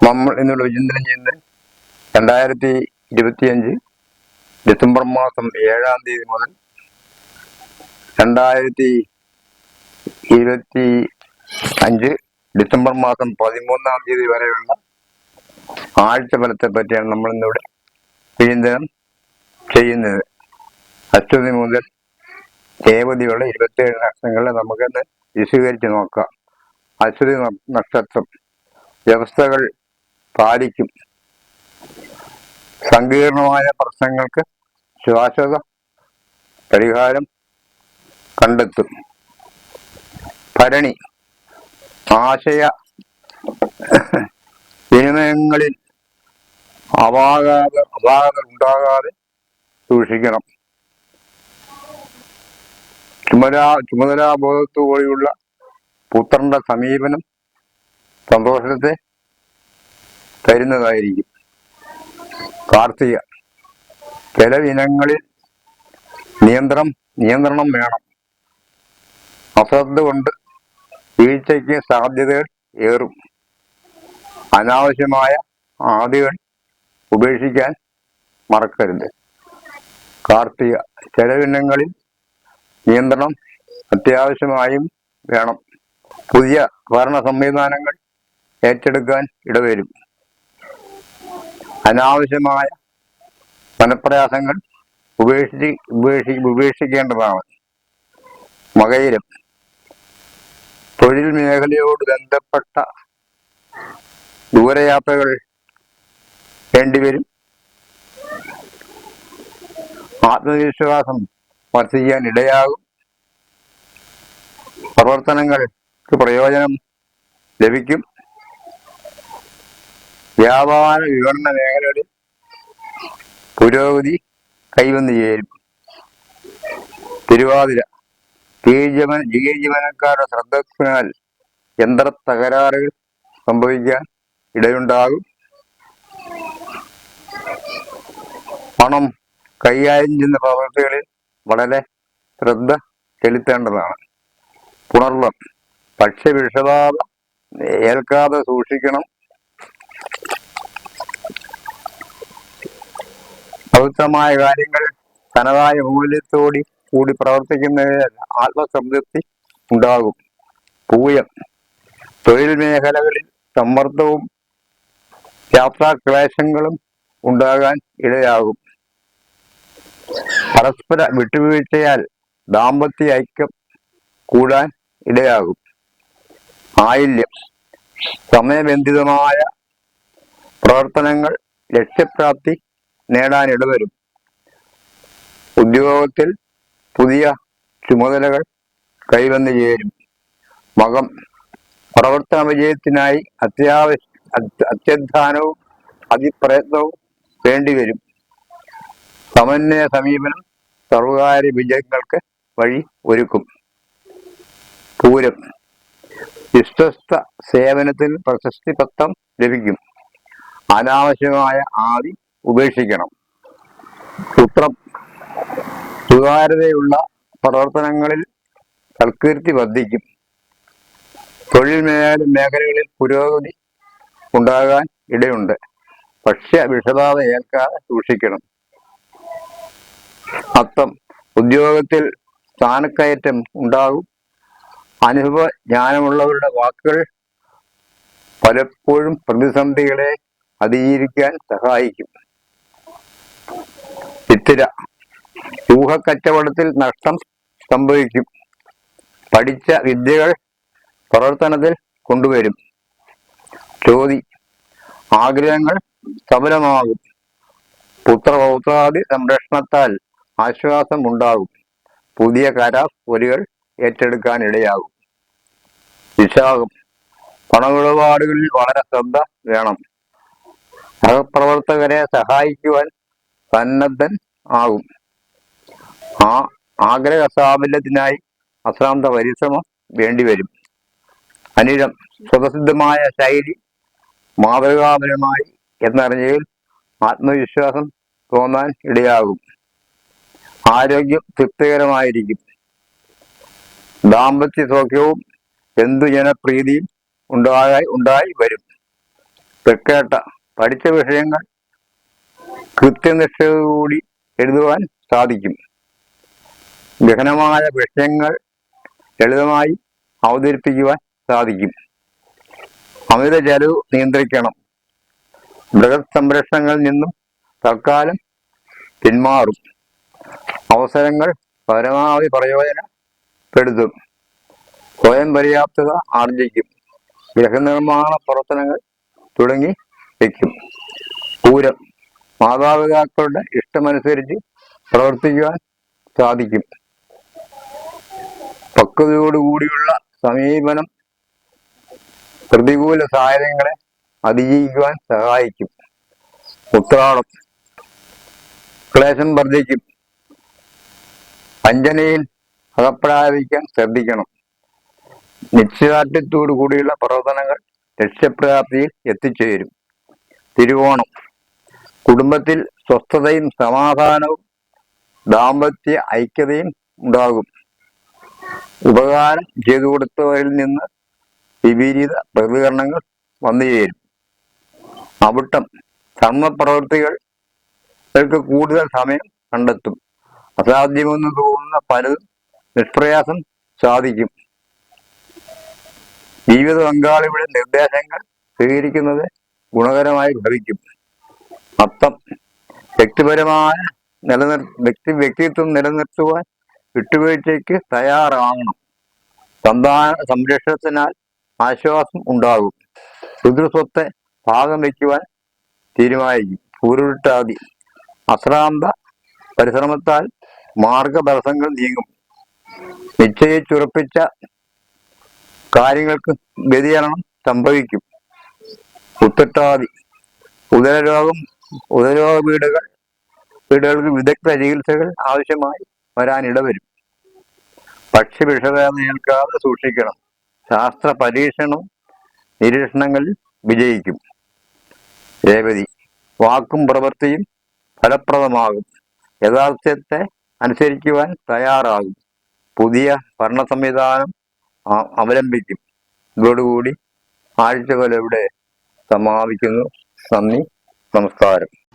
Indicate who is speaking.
Speaker 1: നമ്മൾ ഇന്ന് വിചിന്തനം ചെയ്യുന്നത് രണ്ടായിരത്തി ഇരുപത്തിയഞ്ച് ഡിസംബർ മാസം ഏഴാം തീയതി മുതൽ രണ്ടായിരത്തി ഇരുപത്തി അഞ്ച് ഡിസംബർ മാസം പതിമൂന്നാം തീയതി വരെയുള്ള ആഴ്ച ഫലത്തെ പറ്റിയാണ് നമ്മൾ ഇന്നിവിടെ വിചിന്തനം ചെയ്യുന്നത്. അശ്വതി മുതൽ രേവതിയുള്ള ഇരുപത്തിയേഴ് നക്ഷത്രങ്ങളെ നമുക്കത് വിശദീകരിച്ച് നോക്കാം. അശ്വതി നക്ഷത്രം. വ്യവസ്ഥകൾ പാലിക്കും. സങ്കീർണമായ പ്രശ്നങ്ങൾക്ക് ശാശ്വത പരിഹാരം കണ്ടെത്തും. ഭരണി ആശയ വിനിമയങ്ങളിൽ അപാകാത അപാകത ഉണ്ടാകാതെ സൂക്ഷിക്കണം. ചുമതല ചുമതലാബോധത്തോടെയുള്ള പുത്രന്റെ സമീപനം സന്തോഷത്തെ തരുന്നതായിരിക്കും. കാർത്തിക ചില ഇനങ്ങളിൽ നിയന്ത്രണം നിയന്ത്രണം വേണം. അശ്രദ്ധ കൊണ്ട് വീഴ്ചയ്ക്ക് സാധ്യതകൾ ഏറും. അനാവശ്യമായ ആദികൾ ഉപേക്ഷിക്കാൻ മറക്കരുത്. കാർത്തിക ചിലവിനങ്ങളിൽ നിയന്ത്രണം അത്യാവശ്യമായും വേണം. പുതിയ ഭരണ സംവിധാനങ്ങൾ ഏറ്റെടുക്കാൻ ഇടവരും. അനാവശ്യമായ മനപ്രയാസങ്ങൾ ഉപേക്ഷിച്ച് ഉപേക്ഷി ഉപേക്ഷിക്കേണ്ടതാണ് മകയിലും തൊഴിൽ മേഖലയോട് ബന്ധപ്പെട്ട ദൂരയാത്രകൾ വേണ്ടിവരും ആത്മവിശ്വാസം വർദ്ധിക്കാൻ ഇടയാകും. പ്രവർത്തനങ്ങൾക്ക് പ്രയോജനം ലഭിക്കും. വ്യാപാര വിപണന മേഖലകളിൽ പുരോഗതി കൈവന്നു ചേരും. തിരുവാതിര. കീഴ്ജമന ജീവനക്കാരുടെ ശ്രദ്ധത്തിനാൽ യന്ത്ര തകരാറുകൾ സംഭവിക്കാൻ ഇടയുണ്ടാകും. പണം കൈകാര്യം ചെയ്യുന്ന പ്രവർത്തികളിൽ വളരെ ശ്രദ്ധ ചെലുത്തേണ്ടതാണ്. പുണർവം. ഭക്ഷ്യവിഷബാധ ഏൽക്കാതെ സൂക്ഷിക്കണം. പവിത്രമായ കാര്യങ്ങൾ തനതായ മൂല്യത്തോടി കൂടി പ്രവർത്തിക്കുന്നതിൽ ആത്മസംതൃപ്തി ഉണ്ടാകും. പൂയം. തൊഴിൽ മേഖലകളിൽ സമ്മർദ്ദവും യാത്രാക്ലേശങ്ങളും ഉണ്ടാകാൻ ഇടയാകും. പരസ്പര വിട്ടുവീഴ്ചയാൽ ദാമ്പത്യ ഐക്യം കൂടാൻ ഇടയാകും. ആയില്യം സമയബന്ധിതമായ പ്രവർത്തനങ്ങൾ ലക്ഷ്യപ്രാപ്തി നേടാനിടവരും ഉദ്യോഗത്തിൽ പുതിയ ചുമതലകൾ കൈവന്നു ചേരും. മകം പ്രവർത്തന വിജയത്തിനായി അത്യാവശ്യ അത്യ- അത്യധ്വാനവും അതിപ്രയത്നവും വേണ്ടിവരും സമന്വയ സമീപനം സർവകാര്യ വിജയങ്ങൾക്ക് വഴി ഒരുക്കും. പൂരം വിശ്വസ്ത സേവനത്തിൽ പ്രശസ്തി പത്രം ലഭിക്കും. അനാവശ്യമായ ആദി ഉപേക്ഷിക്കണം. പുത്രം സുതാര്യതയുള്ള പ്രവർത്തനങ്ങളിൽ സൽകീർത്തി വർദ്ധിക്കും. തൊഴിൽ മേഖല മേഖലകളിൽ പുരോഗതി ഉണ്ടാകാൻ ഇടയുണ്ട്. ഭക്ഷ്യ വിഷബാധ ഏൽക്കാതെ സൂക്ഷിക്കണം. അത്തം ഉദ്യോഗത്തിൽ സ്ഥാനക്കയറ്റം ഉണ്ടാകും. അനുഭവ ജ്ഞാനമുള്ളവരുടെ വാക്കുകൾ പലപ്പോഴും പ്രതിസന്ധികളെ അതിജീവിക്കാൻ സഹായിക്കും. ഇത്തിര ഊഹക്കച്ചവടത്തിൽ നഷ്ടം സംഭവിക്കും. പഠിച്ച വിദ്യകൾ പ്രവർത്തനത്തിൽ കൊണ്ടുവരും. ചോതി. ആഗ്രഹങ്ങൾ സഫലമാകും. പുത്രപൗത്രാദി സംരക്ഷണത്താൽ ആശ്വാസം ഉണ്ടാകും പുതിയ കരാർ പൊരികൾ ഏറ്റെടുക്കാൻ വിശാഖം. പണമിടപാടുകളിൽ വളരെ ശ്രദ്ധ വേണം. സഹപ്രവർത്തകരെ സഹായിക്കുവാൻ സന്നദ്ധൻ ആകും. ആ ആഗ്രഹ സാഫല്യത്തിനായി അശ്രാന്ത പരിശ്രമം വേണ്ടിവരും. അനിഴം സ്വതസിദ്ധമായ ശൈലി മാതൃകാപരമായി എന്നറിഞ്ഞതിൽ ആത്മവിശ്വാസം തോന്നാൻ ഇടയാകും. ആരോഗ്യം തൃപ്തികരമായിരിക്കും. ദാമ്പത്യ സൗഖ്യവും എന്തു ജനപ്രീതിയും ഉണ്ടായി ഉണ്ടായി വരും. തെക്കേട്ട പഠിച്ച വിഷയങ്ങൾ കൃത്യനിഷ്ഠയോടുകൂടി എഴുതുവാൻ സാധിക്കും. ഗഹനമായ വിഷയങ്ങൾ ലളിതമായി അവതരിപ്പിക്കുവാൻ സാധിക്കും. അമിത ചെലവ് നിയന്ത്രിക്കണം. ബൃഹത് സംരക്ഷണങ്ങളിൽ നിന്നും തൽക്കാലം പിന്മാറും. അവസരങ്ങൾ പരമാവധി പ്രയോജനപ്പെടുത്തും. സ്വയം പര്യാപ്തത ആർജിക്കും. ഗൃഹനിർമ്മാണ പ്രവർത്തനങ്ങൾ തുടങ്ങി വയ്ക്കും. പൂരം മാതാപിതാക്കളുടെ ഇഷ്ടമനുസരിച്ച് പ്രവർത്തിക്കുവാൻ സാധിക്കും. പക്വതയോടുകൂടിയുള്ള സമീപനം പ്രതികൂല സാഹചര്യങ്ങളെ അതിജീവിക്കുവാൻ സഹായിക്കും. ഉത്രാടം ക്ലേശം വർദ്ധിക്കും. വഞ്ചനയിൽ അകപ്പെടാതിരിക്കാൻ ശ്രദ്ധിക്കണം. നിശ്ചയദാർഢ്യത്തോടു കൂടിയുള്ള പ്രവർത്തനങ്ങൾ ലക്ഷ്യപ്രാപ്തിയിൽ എത്തിച്ചേരും. തിരുവോണം. കുടുംബത്തിൽ സ്വസ്ഥതയും സമാധാനവും ദാമ്പത്യ ഐക്യതയും ഉണ്ടാകും. ഉപകാരം ചെയ്തു കൊടുത്തവരിൽ നിന്ന് വിപരീത പ്രതികരണങ്ങൾ വന്നു ചേരും അവിട്ടം ധർമ്മപ്രവൃത്തികൾക്ക് കൂടുതൽ സമയം കണ്ടെത്തും. അസാധ്യമെന്ന് തോന്നുന്ന പലതും നിഷ്പ്രയാസം സാധിക്കും. ജീവിത പങ്കാളിയുടെ നിർദ്ദേശങ്ങൾ സ്വീകരിക്കുന്നത് ഗുണകരമായി ഭവിക്കും. അർത്ഥം വ്യക്തിപരമായ നിലനിർ വ്യക്തി വ്യക്തിത്വം നിലനിർത്തുവാൻ വിട്ടുവീഴ്ചയ്ക്ക് തയ്യാറാവണം. സന്താന സംരക്ഷണത്തിനാൽ ആശ്വാസം ഉണ്ടാകും. പിതൃസ്വത്തെ ഭാഗം വയ്ക്കുവാൻ തീരുമാനിക്കും. ഉരുട്ടാതി അശ്രാന്ത പരിശ്രമത്താൽ മാർഗതടസ്സങ്ങൾ നീങ്ങും. നിശ്ചയിച്ചുറപ്പിച്ച കാര്യങ്ങൾക്ക് വ്യതിചലനം സംഭവിക്കും. ഉത്തട്ടാതി ഉദരരോഗം ഉദരരോഗ വീടുകൾ വീടുകൾക്ക് വിദഗ്ധ ചികിത്സകൾ ആവശ്യമായി വരാൻ ഇടവരും വിഷവേദന ഏൽക്കാതെ സൂക്ഷിക്കണം. ശാസ്ത്ര പരീക്ഷണവും നിരീക്ഷണങ്ങളിൽ വിജയിക്കും. രേവതി വാക്കും പ്രവൃത്തിയും ഫലപ്രദമാകും. യഥാർത്ഥത്തെ അനുസരിക്കുവാൻ തയ്യാറാകും. പുതിയ ഭരണ സംവിധാനം അവലംബിക്കും. ഇതോടുകൂടി ആഴ്ചകൾ ഇവിടെ സമാപിക്കുന്നു. നന്ദി. നമസ്കാരം.